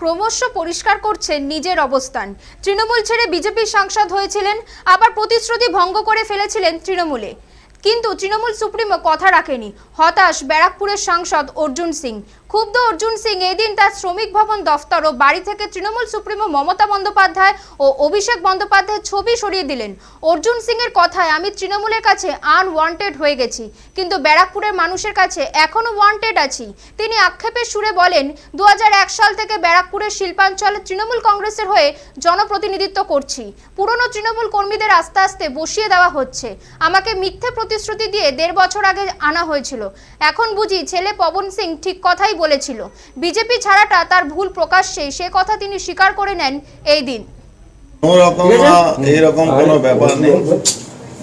ক্রমশ পরিষ্কার করছেন নিজের অবস্থান। তৃণমূল ছেড়ে বিজেপি সাংসদ হয়েছিলেন, আবার প্রতিশ্রুতি ভঙ্গ করে ফেলেছিলেন তৃণমূলে। কিন্তু তৃণমূল সুপ্রিমো কথা রাখেনি। হতাশ ব্যারাকপুরের সাংসদ অর্জুন সিং। ক্ষুব্ধ অর্জুন সিং এদিন তার শ্রমিক ভবন দফতর ও বাড়ি থেকে তৃণমূল সুপ্রিমো মমতা বন্দ্যোপাধ্যায় ও অভিষেক বন্দ্যোপাধ্যায়ের ছবি সরিয়ে দিলেন। অর্জুন সিং এর কথায়, আমি তৃণমূলের কাছে আনওয়ান্টেড হয়ে গেছি, কিন্তু ব্যারাকপুরের মানুষের কাছে এখনও ওয়ান্টেড আছি। তিনি আক্ষেপের সুরে বলেন দু হাজার এক সাল থেকে ব্যারাকপুরের শিল্পাঞ্চলে তৃণমূল কংগ্রেসের হয়ে জনপ্রতিনিধিত্ব করছি। পুরনো তৃণমূল কর্মীদের আস্তে আস্তে বসিয়ে দেওয়া হচ্ছে। আমাকে মিথ্যে প্রতিশ্রুতি দিয়ে দেড় বছর আগে আনা হয়েছিল। এখন বুঝি ছেলে পবন সিং ঠিক কথাই বলেছিল। বিজেপি ছাড়াটা তার ভুল প্রকাশ্যে সে কথা তিনি স্বীকার করে নেন এই দিন। এইরকম কোনো ব্যাপার নেই।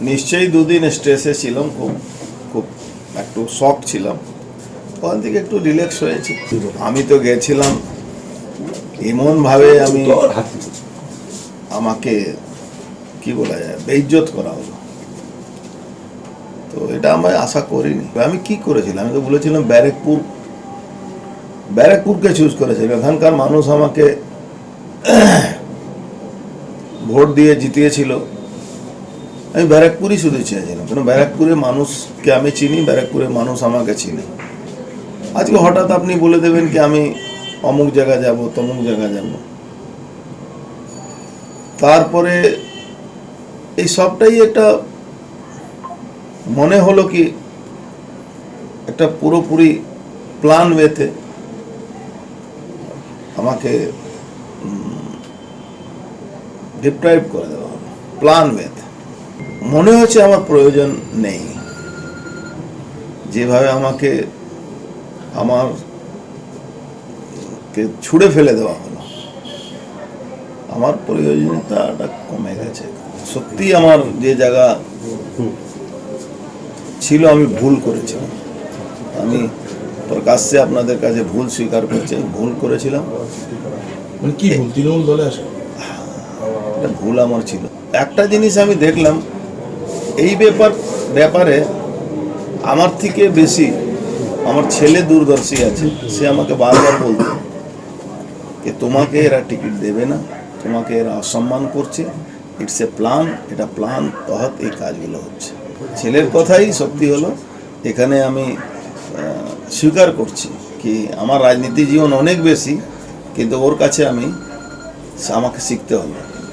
নিশ্চয়ই দুদিন স্ট্রেসে ছিলাম খুব খুব একটু শক ছিলাম। ওখান থেকে একটু রিল্যাক্স হয়েছি। আমি তো গেছিলাম এমনভাবে আমি আমাকে কি বলা যায় বেইজ্জত করা হলো। তো এটা আমি আশা করিনি। আমি কি করেছিলাম? আমি তো বলেছিলাম ব্যারেকপুর, ব্যারেকপুরকে চুজ করেছিলাম এখানকার মানুষ আমাকে ভোট দিয়ে জিতিয়েছিল। আমি ব্যারাকপুরই শুধু চেয়েছিলাম। কারণ ব্যারাকপুরের মানুষকে আমি চিনি, ব্যারাকপুরের মানুষ আমাকে চিনি। আজকে হঠাৎ আপনি বলে দেবেন কি আমি অমুক জায়গা যাব, তমুক জায়গা যাব। তারপরে এই সবটাই একটা মনে হলো কি একটা পুরোপুরি প্ল্যান ওয়েতে আমাকে ডিপ্রাইভ করে দেওয়া হলো প্ল্যান ওয়েথ মনে হচ্ছে আমার প্রয়োজন নেই। যেভাবে আমাকে আমার কে ছুঁড়ে ফেলে দেওয়া হলো, আমার প্রয়োজনীয়তাটা কমে গেছে। সত্যি আমার যে জায়গা ছিল আমি ভুল করেছিলাম। আমি প্রকাশ্যে আপনাদের কাছে ভুল স্বীকার করছি ভুল করেছিলাম। মানে কি ভুল? তৃণমূল দলে আসে? এটা ভুল আমার ছিল। একটা জিনিস আমি দেখলাম এই ব্যাপার ব্যাপারে আমার থেকে বেশি আমার ছেলে দূরদর্শী আছে। সে আমাকে বারবার বলতো যে তোমাকে এরা টিকিট দেবে না তোমাকে এরা অসম্মান করছে। ইটস এ প্ল্যান এটা প্ল্যান তহত এই কাজগুলো হচ্ছে। ছেলের কথাই সত্যি হলো, এখানে আমি স্বীকার করছি কি আমার রাজনীতি জীবন অনেক বেশি, কিন্তু ওর কাছে আমি, আমাকে শিখতে হবে।